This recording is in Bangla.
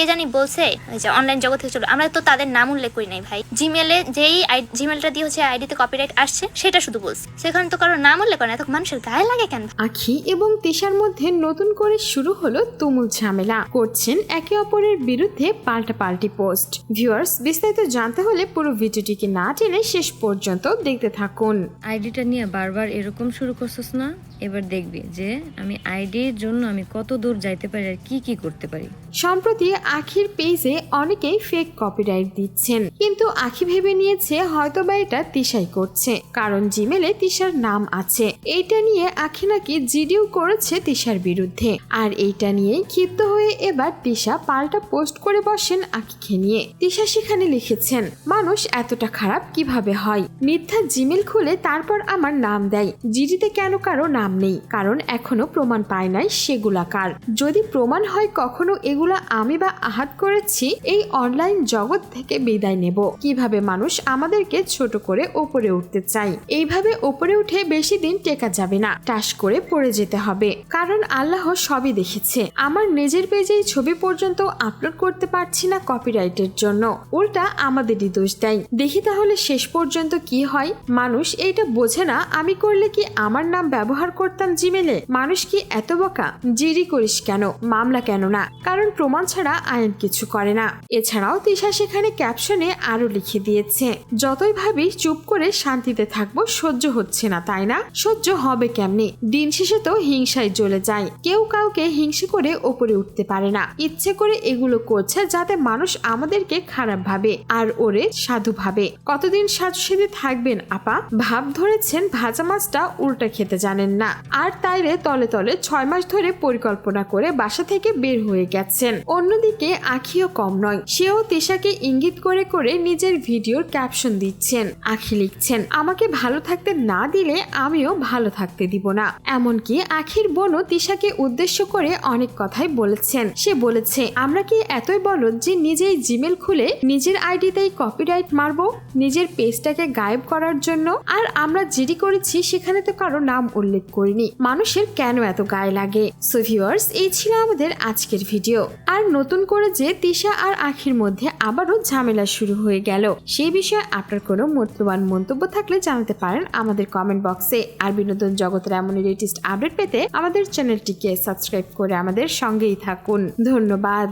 কে জানি বলছে যে অনলাইন জগৎ থেকে চলো। আমরা তো তাদের নাম উল্লেখ করি নাই ভাই। জিমেলে যেই জিমেলটা দিয়ে হচ্ছে আইডিতে কপিরাইট আসছে সেটা শুধু বলছে। সেখানে তো কারও নাম উল্লেখ করে না তখন মানুষের গায়ে লাগে কেন? আখি এবং তিশার মধ্যে নতুন করে শুরু হলো তুমুল ঝামেলা। করছেন একে অপরের বিরুদ্ধে পাল্টা পাল্টি পোস্ট। ভিউয়ার্স বিস্তারিত জানতে হলে পুরো ভিডিওটিকে না টেনে শেষ পর্যন্ত দেখতে থাকুন। আইডিটা নিয়ে বারবার এরকম শুরু করছিস না? এবার দেখবি যে আমি আইডির জন্য আমি কত দূর যাইতে পারি আর কি কি করতে পারি। সম্প্রতি আখির পেজে অনেকেই ফেক কপিরাইট দিচ্ছেন। কিন্তু আখি ভেবে নিয়েছে হয়তো বা এটা তিশাই করছে। কারণ জিমেলে তিশার নাম আছে। এইটা নিয়ে আখি নাকি জিডিও করেছে তিশার বিরুদ্ধে। আর এইটা নিয়ে ক্ষিপ্ত হয়ে এবার তিশা পাল্টা পোস্ট করে বসেন আখিকে নিয়ে। তিশা সেখানে লিখেছেন, মানুষ এতটা খারাপ কীভাবে হয়? মিথ্যা জিমেল খুলে তারপর আমার নাম দেয়। জিডিতে কেন কারও নাম নেই। কারণ এখনও প্রমাণ পায় নাই সেগুলা কার। যদি প্রমাণ হয় কখনো এগুলা আমি বা আহাত করেছি, এই অনলাইন জগৎ থেকে বিদায় নেব। কীভাবে মানুষ আমাদেরকে ছোট করে ওপরে উঠতে চাই এইভাবে ওপরে উঠে বেশি দিন টেকা যাবে না। টাস করে পড়ে যেতে হবে। কারণ আল্লাহ সবই দেখেছে। আমার নিজের পেজেই ছবি পর্যন্ত আপলোড করতে পারছি না কপিরাইটের জন্য। উল্টা আমাদেরই দোষ দেয়। দেখি তাহলে শেষ পর্যন্ত কি হয়? মানুষ এইটা বোঝে না, আমি করলে কি আমার নাম ব্যবহার করতাম জিমেলে। মানুষ কি এত বোকা? জিডি করিস কেন? মামলা কেন না? কারণ প্রমাণ ছাড়া আইন কিছু করে না। এছাড়াও তিশা সেখানে ক্যাপশনে আরও লিখে দিয়েছে, যতই ভাবি চুপ করে শান্তিতে থাকব, সহ্য হচ্ছে না, তাই না? সহ্য হবে কেমনে? দিন শেষে তো হিংসায় জ্বলে যায়। কেউ কাউকে হিংসে করে ওপরে উঠতে পারে না। ইচ্ছে করে এগুলো করছে যাতে মানুষ আমাদেরকে খারাপ ভাবে আর ওরে সাধু ভাবে। কতদিন সাজু সেদে থাকবেন আপা? ভাব ধরেছেন ভাজা মাছটা উল্টা খেতে জানেন না। আর তাইরে তলে তলে ছয় মাস ধরে পরিকল্পনা করে বাসা থেকে বের হয়ে গেছেন। অন্যদিকে আখিও কম নয়, সেও তেশাকে ইঙ্গিত করে করে নিজের ভিডিওর ক্যাপশন দিচ্ছেন, আখি লিখছেন, আমাকে ভালো থাকতে না দিলে আমিও ভালো থাকতে দিব না। এমনকি আখির বোনও তিশাকে উদ্দেশ্য করে অনেক কথাই বলেছেন। সে বলেছে, আমরা কি এতই বলদ যে নিজেই জিমেল খুলে নিজের আইডিতেই কপিরাইট মারবো, নিজের পেজটাকে গায়েব করার জন্য? আর আমরা জিডি করেছি সেখানে তো কারও নাম উল্লেখ করিনি। মানুষের কেন এত গায়ে লাগে? সো ভিউয়ার্স এই ছিল আমাদের আজকের ভিডিও আর নতুন করে যে তিশা আর আখির মধ্যে আবারও ঝামেলা শুরু হয়ে গেল সেই বিষয়ে আপনার কোনো মূল্যবান মন্তব্য থাকলে জানাতে পারেন আমাদের কমেন্ট বক্সে আর বিনোদন জগতের এমন লেটেস্ট আপডেট পেতে আমাদের চ্যানেলটিকে সাবস্ক্রাইব করে আমাদের সঙ্গেই থাকুন। ধন্যবাদ।